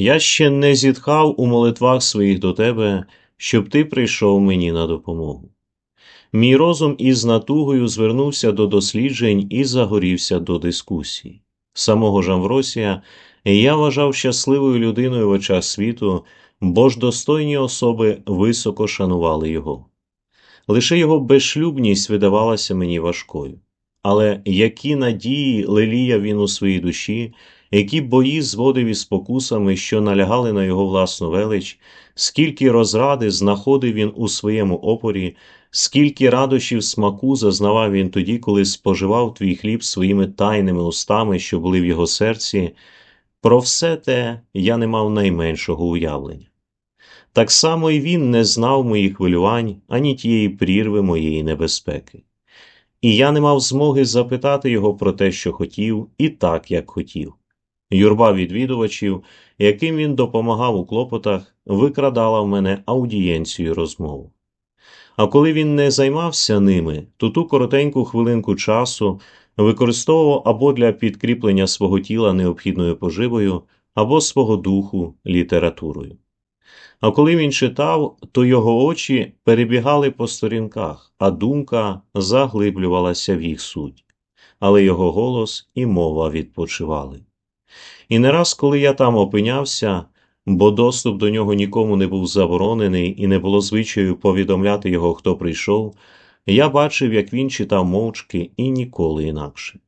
Я ще не зітхав у молитвах своїх до тебе, щоб ти прийшов мені на допомогу. Мій розум із натугою звернувся до досліджень і загорівся до дискусій. Самого ж Амвросія я вважав щасливою людиною в очах світу, бо ж достойні особи високо шанували його. Лише його безшлюбність видавалася мені важкою. Але які надії леліяв він у своїй душі, які бої зводив із спокусами, що налягали на його власну велич, скільки розради знаходив він у своєму опорі, скільки радощів смаку зазнавав він тоді, коли споживав твій хліб своїми тайними устами, що були в його серці, про все те я не мав найменшого уявлення. Так само і він не знав моїх хвилювань ані тієї прірви моєї небезпеки. І я не мав змоги запитати його про те, що хотів, і так, як хотів. Юрба відвідувачів, яким він допомагав у клопотах, викрадала в мене аудієнцію розмову. А коли він не займався ними, то ту коротеньку хвилинку часу використовував або для підкріплення свого тіла необхідною поживою, або свого духу літературою. А коли він читав, то його очі перебігали по сторінках, а думка заглиблювалася в їх суть, але його голос і мова відпочивали. І не раз, коли я там опинявся, бо доступ до нього нікому не був заборонений і не було звичаю повідомляти його, хто прийшов, я бачив, як він читав мовчки і ніколи інакше.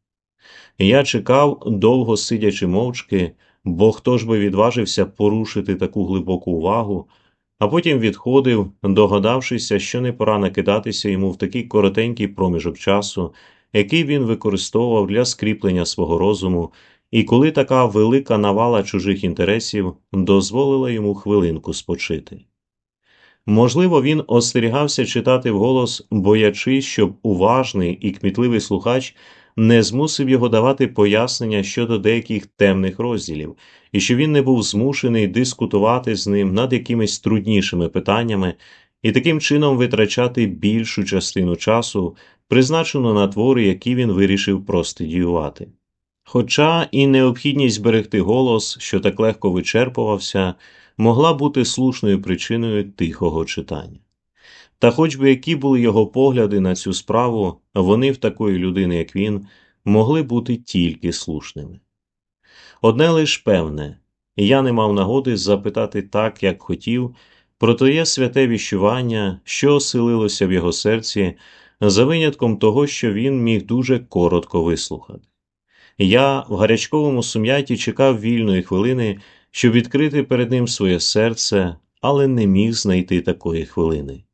Я чекав, довго сидячи мовчки, бо хто ж би відважився порушити таку глибоку увагу, а потім відходив, догадавшися, що не пора накидатися йому в такий коротенький проміжок часу, який він використовував для скріплення свого розуму, і коли така велика навала чужих інтересів дозволила йому хвилинку спочити. Можливо, він остерігався читати вголос, боячись, щоб уважний і кмітливий слухач не змусив його давати пояснення щодо деяких темних розділів, і що він не був змушений дискутувати з ним над якимись труднішими питаннями і таким чином витрачати більшу частину часу, призначену на твори, які він вирішив простидіювати. Хоча і необхідність зберегти голос, що так легко вичерпувався, могла бути слушною причиною тихого читання. Та хоч би які були його погляди на цю справу, вони в такої людини, як він, могли бути тільки слушними. Одне лиш певне, я не мав нагоди запитати так, як хотів, про тоє святе віщування, що оселилося в його серці, за винятком того, що він міг дуже коротко вислухати. Я в гарячковому сум'яті чекав вільної хвилини, щоб відкрити перед ним своє серце, але не міг знайти такої хвилини.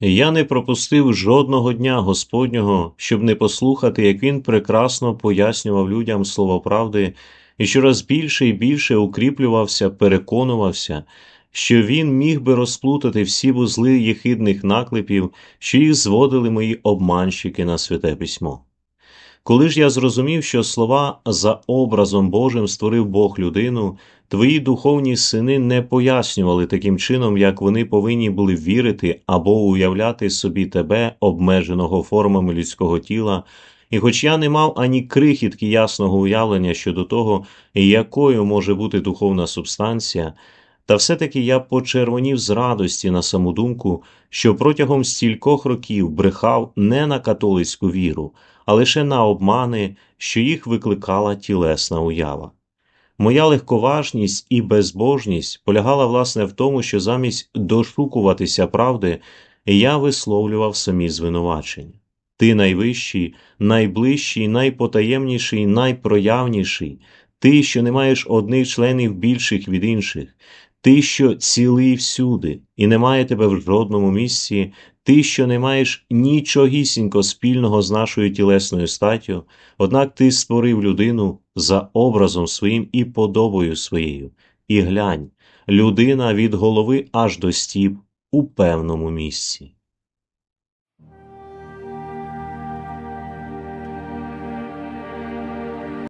Я не пропустив жодного дня Господнього, щоб не послухати, як він прекрасно пояснював людям слово правди і щораз більше і більше укріплювався, переконувався, що він міг би розплутати всі вузли єхидних наклепів, що їх зводили мої обманщики на святе письмо. Коли ж я зрозумів, що слова за образом Божим створив Бог людину, твої духовні сини не пояснювали таким чином, як вони повинні були вірити або уявляти собі тебе, обмеженого формами людського тіла, і хоч я не мав ані крихітки ясного уявлення щодо того, якою може бути духовна субстанція, та все-таки я почервонів з радості на саму думку, що протягом стількох років брехав не на католицьку віру, а лише на обмани, що їх викликала тілесна уява. Моя легковажність і безбожність полягала власне в тому, що замість дошукуватися правди я висловлював самі звинувачення. Ти найвищий, найближчий, найпотаємніший, найпроявніший, ти, що не маєш одних членів більших від інших, ти, що цілий всюди, і немає тебе в жодному місці, ти, що не маєш нічогісінько спільного з нашою тілесною статтю, однак ти створив людину за образом своїм і подобою своєю, і глянь, людина від голови аж до стіп у певному місці.